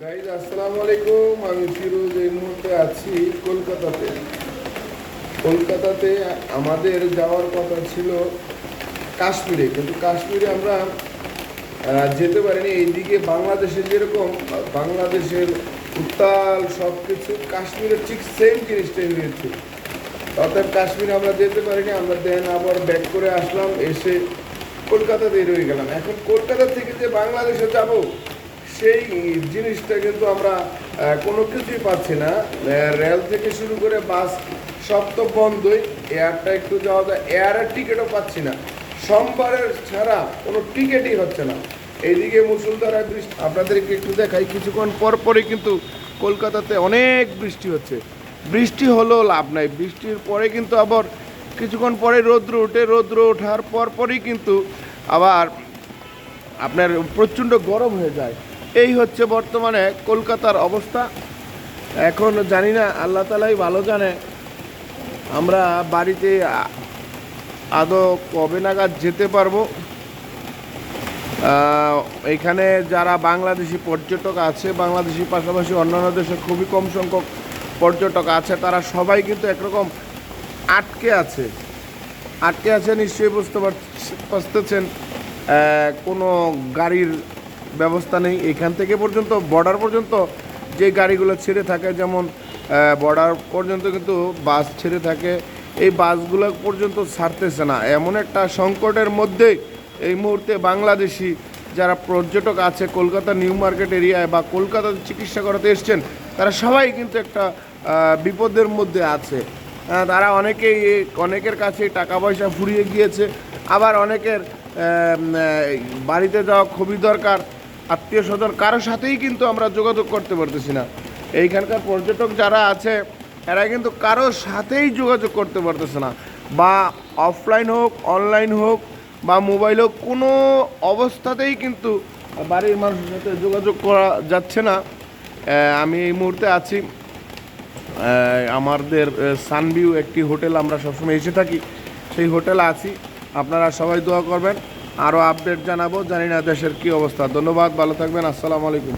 Guys আসসালামু আলাইকুম। আমি ফিরোজ এই মুহূর্তে আছি কলকাতাতে। কলকাতাতে আমাদের যাওয়ার কথা ছিল কাশ্মীরে। কিন্তু কাশ্মীরে আমরা যেতে পারিনি। এইদিকে বাংলাদেশে যেরকম, বাংলাদেশের উত্তাল সব কিছু কাশ্মীরের ঠিক সেম জিনিসটাই হয়েছে অর্থাৎ কাশ্মীরে আমরা যেতে পারিনি, আমরা দেন আবার ব্যাক করে আসলাম, এসে কলকাতাতেই রয়ে গেলাম। এখন কলকাতা থেকে যে বাংলাদেশে যাব সেই জিনিসটা কিন্তু আমরা কোনো কিছুই পাচ্ছি না। রেল থেকে শুরু করে বাস, সব তো বন্ধই। এয়ারটা একটু যাওয়া যায়। এয়ারের টিকিটও পাচ্ছি না। সোমবারের ছাড়া কোনো টিকিটই হচ্ছে না। এইদিকে মুসুলধারা বৃষ্টি, আপনাদেরকে একটু দেখাই, কিছুক্ষণ পর পরই কিন্তু কলকাতাতে অনেক বৃষ্টি হচ্ছে। বৃষ্টি হলেও লাভ নাই। বৃষ্টির পরে কিন্তু আবার কিছুক্ষণ পরে রৌদ্র ওঠে। রৌদ্র ওঠার পর পরই কিন্তু আবার আপনার প্রচণ্ড গরম হয়ে যায়। এই হচ্ছে বর্তমানে কলকাতার অবস্থা। এখন জানি না, আল্লাহ তালাই ভালো জানে, আমরা বাড়িতে আদৌ কবে নাগাদ যেতে পারব। এখানে যারা বাংলাদেশি পর্যটক আছে বাংলাদেশি পাশাপাশি অন্যান্য দেশে খুবই কম সংখ্যক পর্যটক আছে, তারা সবাই কিন্তু একরকম আটকে আছে। আটকে আছে নিশ্চয়ই বুঝতে পারতেছেন কোনো গাড়ির ব্যবস্থা নেই। এখান থেকে পর্যন্ত বর্ডার পর্যন্ত যে গাড়িগুলো ছেড়ে থাকে, যেমন বর্ডার পর্যন্ত কিন্তু বাস ছেড়ে থাকে, এই বাসগুলো পর্যন্ত ছাড়তেছে না। এমন একটা সংকটের মধ্যে এই মুহূর্তে বাংলাদেশি যারা পর্যটক আছে, কলকাতা নিউ মার্কেট এরিয়ায় বা কলকাতাতে চিকিৎসা করাতে এসছেন, তারা সবাই কিন্তু একটা বিপদের মধ্যে আছে। তারা অনেকেই, অনেকের কাছে টাকা পয়সা ফুরিয়ে গিয়েছে, আবার অনেকের বাড়িতে যাওয়া খুবই দরকার। আত্মীয় স্বজন কারোর সাথেই কিন্তু আমরা যোগাযোগ করতে পারতেছি না। এইখানকার পর্যটক যারা আছে, এরা কিন্তু কারোর সাথেই যোগাযোগ করতে পারতেছে না। বা অফলাইন হোক অনলাইন হোক, বা মোবাইল হোক, কোনো অবস্থাতেই কিন্তু বাড়ির মানুষের সাথে যোগাযোগ করা যাচ্ছে না। আমি এই মুহূর্তে আছি। আমাদের সানভিউ একটি হোটেল আমরা সবসময় এসে থাকি। সেই হোটেলে আছি। আপনারা সবাই দোয়া করবেন। আরও আপডেট জানাব। জানি না দেশের কী অবস্থা। ধন্যবাদ ভালো থাকবেন আসসালামু আলাইকুম।